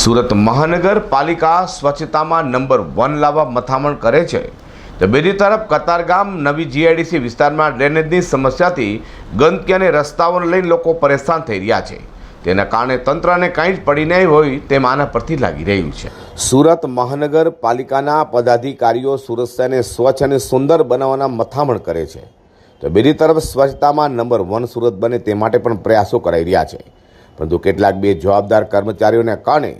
સુરત મહાનગરપાલિકા સ્વચ્છતામાં number one લાવવા મથામણ કરે છે. તો બીજી તરફ કતારગામ નવી જીઆઈડીસી વિસ્તારમાં ડ્રેનેજની સમસ્યાથી ગંદકી અને રસ્તાઓને લઈને લોકો પરેશાન થઈ રહ્યા છે. તેના કારણે તંત્રને કાંઈ જ પડી નહીં હોય તેમ આના પરથી લાગી રહ્યું છે. સુરત મહાનગરપાલિકાના પદાધિકારીઓ સુરત સ્વચ્છ અને સુંદર બનાવવાના મથામણ કરે છે. તો બીજી તરફ સ્વચ્છતામાં નંબર વન સુરત બને તે માટે પણ પ્રયાસો કરાઈ રહ્યા છે. પરંતુ કેટલાક બે જવાબદાર કર્મચારીઓને કારણે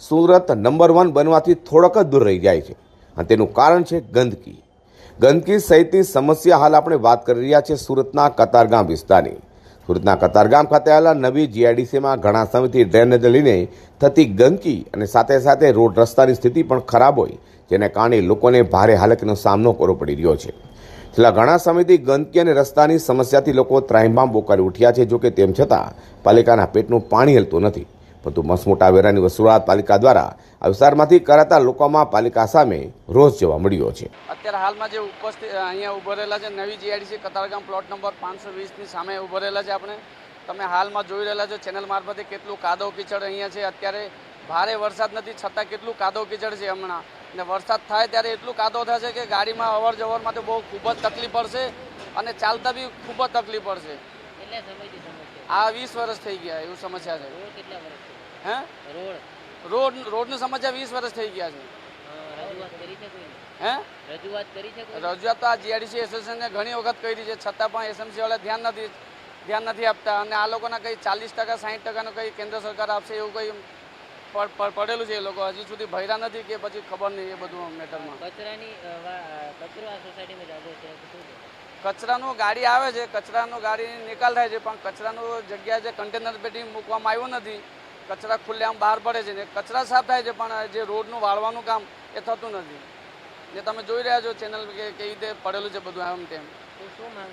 સુરત નંબર વન બનવાથી થોડોક જ દૂર રહી જાય છે. અને તેનું કારણ છે ગંદકી. ગંદકી સહિતની સમસ્યા હાલ આપણે વાત કરી રહ્યા છીએ સુરતના કતારગામ વિસ્તારની. સુરતના કતારગામ ખાતે આવેલા નવી જીઆઈડીસીમાં ઘણા સમયથી ડ્રેનેજ લઈને થતી ગંદકી અને સાથે સાથે રોડ રસ્તાની સ્થિતિ પણ ખરાબ હોય, જેને કારણે લોકોને ભારે હાલકીનો સામનો કરવો પડી રહ્યો છે. છેલ્લા ઘણા સમયથી ગંદકી અને રસ્તાની સમસ્યાથી લોકો ત્રાહિમામ બોકારી ઉઠ્યા છે, જોકે તેમ છતાં પાલિકાના પેટનું પાણી હલતું નથી. પરંતુ મસમોટા વેરાની વસૂલાત પાલિકા દ્વારા આ વિસ્તારમાંથી કરાતા લોકોમાં પાલિકા સામે રોષ જોવા મળ્યો છે. અત્યારે હાલમાં જે ઉપસ્થિત અહીંયા ઉભરેલા છે નવી જીઆઈડીસી કતારગામ પ્લોટ નંબર પાંચસો વીસની સામે ઉભરેલા છે આપણે. તમે હાલમાં જોઈ રહેલા છો, ચેનલ મારફતે કેટલું કાદવ કીચડ અહીંયા છે. અત્યારે ભારે વરસાદ નથી, છતાં કેટલું કાદવ કીચડ છે હમણાં. ને વરસાદ થાય ત્યારે એટલું કાદવ થશે કે ગાડીમાં અવર જવર માટે બહુ ખૂબ જ તકલીફ પડશે અને ચાલતા બી ખૂબ જ તકલીફ પડશે. આ વીસ વર્ષ થઈ ગયા એવું સમસ્યા છે. હે? રોડ? રોડ રોડની સમસ્યા વીસ વર્ષ થઈ ગયા છે. રજૂઆત કરી છે કોઈ હે? રજૂઆત કરી છે રજૂઆત તો આ જીઆરડીસી એસોસિએશનને ઘણી વખત કરી છે છતાં પણ એસએમસી વાળા ધ્યાન નથી ધ્યાન નથી આપતા. અને આ લોકોના કંઈ ચાલીસ ટકા સાઠ ટકાનું કંઈ કેન્દ્ર સરકાર આપશે એવું કંઈ પડેલું છે એ લોકો. હજી સુધી ભર્યા નથી કે પછી ખબર નહીં એ બધું મેટરમાં કચરાની કચરો આ સોસાયટીમાં શું છે? કચરાનું ગાડી આવે છે કચરાનું ગાડી નિકાલ થાય છે પણ કચરાનું જગ્યા જે કન્ટેનર પેટી મૂકવામાં આવ્યું નથી કચરા ખુલ્લેઆમ બહાર પડે છે ને કચરા સાફ થાય છે પણ જે રોડનું વાળવાનું કામ એ થતું નથી. જે તમે જોઈ રહ્યા છો ચેનલ કે કેવી રીતે પડેલું છે બધું આમ તેમ. શું માંગ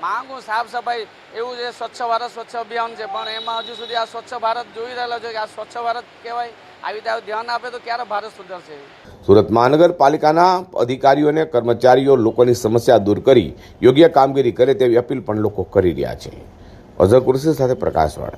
માંગુ સાફ સફાઈ એવું છે સ્વચ્છ ભારત સ્વચ્છ અભિયાન છે પણ એમાં હજુ સુધી આ સ્વચ્છ ભારત જોઈ રહેલા છે કે આ સ્વચ્છ ભારત કહેવાય? આવી રીતે આવું ધ્યાન આપે તો ક્યારે ભારત સુધરશે? સુરત મહાનગરપાલિકાના અધિકારીઓ અને કર્મચારીઓ લોકોની સમસ્યા દૂર કરી યોગ્ય કામગીરી કરે તેવી અપીલ પણ લોકો કરી રહ્યા છે. અઝર કુરશી સાથે પ્રકાશવાળા